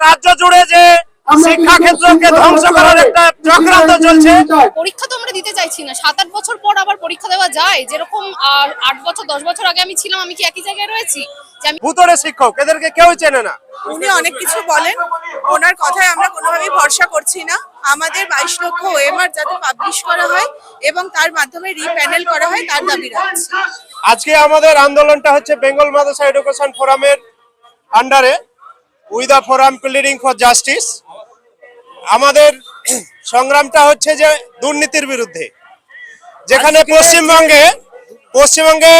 রাজ্য জুড়ে যে শিক্ষা ক্ষেত্রকে ধ্বংস করার একটা চক্রান্ত চলছে। পরীক্ষা তো আমরা দিতে চাইছি না। সাত আট বছর পর আবার পরীক্ষা দেওয়া যায়। যেরকম আর আট বছর দশ বছর আগে আমি ছিলাম আমি কি একই জায়গায় রয়েছি? যে আমি ভূতরে শিক্ষক এদেরকে কেউ চেনে না। উনি অনেক কিছু বলেন। ওনার কথায় আমরা কোনোভাবেই ভরসা করছি না। আমাদের বাইশ লক্ষ ওএমআর যাতে পাবলিশ করা হয় এবং তার মাধ্যমে রিপ্যানেল করা হয় তার দাবি রাখছি। আজকে আমাদের আন্দোলনটা হচ্ছে বেঙ্গল মাদ্রাসা এডুকেশন ফোরামের আন্ডারে we the forum pleading for justice. আমাদের সংগ্রামটা হচ্ছে যে দুর্নীতির বিরুদ্ধে। যেখানে পশ্চিমবঙ্গে পশ্চিমবঙ্গে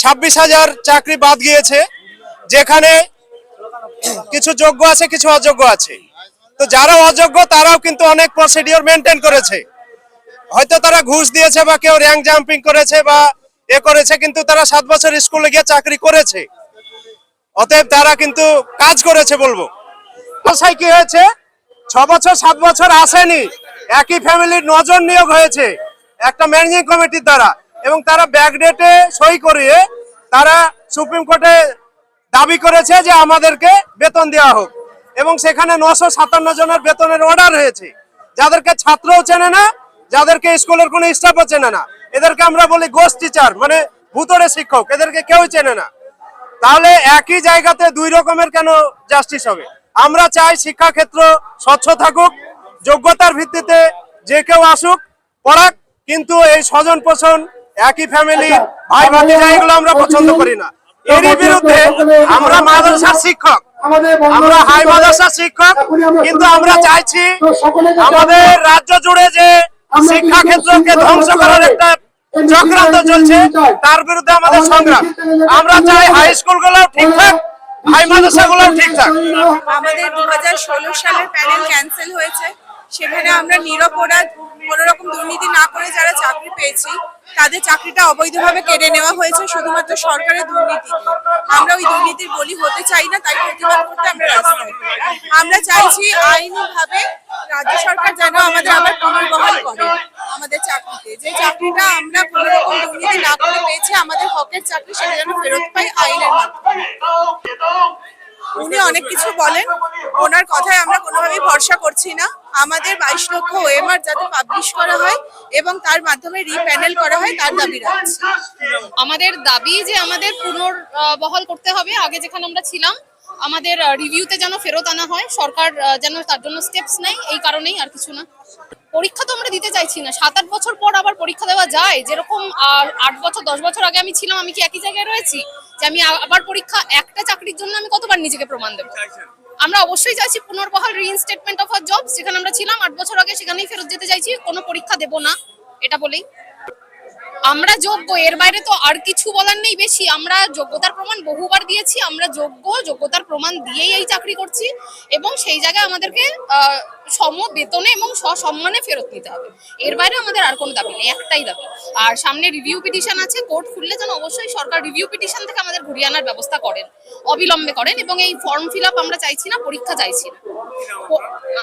ছাব্বিশ হাজার চাকরি বাদ গিয়েছে যেখানে কিছু যোগ্য আছে কিছু অযোগ্য আছে। তো যারা অযোগ্য তারাও কিন্তু অনেক প্রসিডিওর মেনটেন করেছে। হয়তো তারা ঘুষ দিয়েছে বা কেউ র্যাঙ্ক জাম্পিং করেছে বা এ করেছে কিন্তু তারা সাত বছর স্কুলে গিয়ে চাকরি করেছে। অতএব তারা কিন্তু কাজ করেছে বলব। বাসায় কি হয়েছে? ছ বছর, সাত বছর আসেনি। একই ফ্যামিলির নজন নিয়োগ হয়েছে। একটা ম্যানেজিং কমিটির দ্বারা। এবং তারা ব্যাকডেটে সই করিয়ে তারা সুপ্রিম কোর্টে দাবি করেছে যে আমাদেরকে বেতন দেওয়া হোক। এবং সেখানে নশো সাতান্ন জনের বেতনের অর্ডার হয়েছে। যাদেরকে ছাত্রও চেনে না, যাদেরকে স্কুলের কোনো স্টাফও চেনে না। এদেরকে আমরা বলি গোস্ট টিচার মানে ভূতরে শিক্ষক। এদেরকে কেউ চেনে না। তাহলে একই জায়গাতে দুই রকমের কেন জাস্টিস হবে? আমরা চাই শিক্ষাক্ষেত্র স্বচ্ছ থাকুক যোগ্যতার ভিত্তিতে যে কেউ আসুক পড়াক কিন্তু এই স্বজন পোষণ একই ফ্যামিলি ভাই ভাতিজা এগুলো আমরা পছন্দ করি না। এরই বিরুদ্ধে আমরা মাদ্রাসার শিক্ষক। আমরা হাই মাদ্রাসার শিক্ষক কিন্তু আমরা চাইছি আমাদের রাজ্য জুড়ে যে শিক্ষা ক্ষেত্রকে ধ্বংস করার একটা চক্রান্ত চলছে তার বিরুদ্ধে আমাদের সংগ্রাম। আমরা চাই হাই স্কুলগুলো ঠিকঠাক হাই মাদ্রাসা গুলো ঠিকঠাক আমাদের দু হাজার ষোলো সালের প্যানেল ক্যান্সেল হয়েছে। সেখানে আমরা নিরপরাধ কোনো রকম দুর্নীতি না করে যারা চাকরি পেয়েছি তাদের চাকরিটা অবৈধভাবে কেড়ে নেওয়া হয়েছে শুধুমাত্র সরকারের দুর্নীতি। আমরা ওই দুর্নীতির বলি হতে চাই না তাই প্রতিবাদ করতে আমরা রাস্তায় আমরা চাইছি আইনিভাবে রাজ্য সরকার যেন আমাদের আবার পুনর্বহাল করে আমাদের চাকরিতে যে চাকরিটা আমরা কোনো রকম দুর্নীতি না করে পেয়েছি আমাদের হকের চাকরি সেটা যেন ফেরত পাই উনি অনেক কিছু বলেন। ওনার কথায় আমরা কোনোভাবেই ভরসা করছি না। আমাদের বাইশ লক্ষ ওএমআর যাতে পাবলিশ করা হয় এবং তার মাধ্যমে রিপ্যানেল করা হয় তার দাবি আমাদের দাবি যে আমাদের পুনর্বহাল করতে হবে। আগে যেখানে আমরা ছিলাম আমাদের রিভিউতে যেন ফেরত আনা হয়, সরকার যেন তার জন্য স্টেপস নেয়, এই কারণেই আর কিছু না। পরীক্ষা তো আমরা দিতে চাইছি না। সাত আট বছর পর আবার পরীক্ষা দেওয়া যায়। যেরকম, আর আট বছর, দশ বছর আগে আমি ছিলাম, আমি কি একই জায়গায় রয়েছি? যে আমি আবার পরীক্ষা, একটা চাকরির জন্য আমি কতবার নিজেকে প্রমাণ দেবো? আমরা অবশ্যই চাইছি পুনর্বহাল রিইনস্টেটমেন্ট অফ আর জব যেখানে আমরা ছিলাম আট বছর আগে, সেখানেই ফেরত যেতে চাইছি। কোনো পরীক্ষা দেবো না, এটা বলেই। আমরা যোগ্য, এর বাইরে তো আর কিছু বলার নেই বেশি। আমরা যোগ্যতার প্রমাণ বহুবার দিয়েছি, আমরা যোগ্য, যোগ্যতার প্রমাণ দিয়েই এই চাকরি করছি এবং সেই জায়গায় আমাদেরকে সম বেতনে এবং সসম্মানে ফেরত নিতে হবে। এর বাইরে আমাদের আর কোনো দাবি নেই, একটাই দাবি। আর সামনে রিভিউ পিটিশন আছে কোর্ট খুললে যেন অবশ্যই সরকার রিভিউ পিটিশন থেকে আমাদের ঘুরিয়ে আনার ব্যবস্থা করেন, অবিলম্বে করেন এবং এই ফর্ম ফিল আমরা চাইছি না, পরীক্ষা চাইছি না।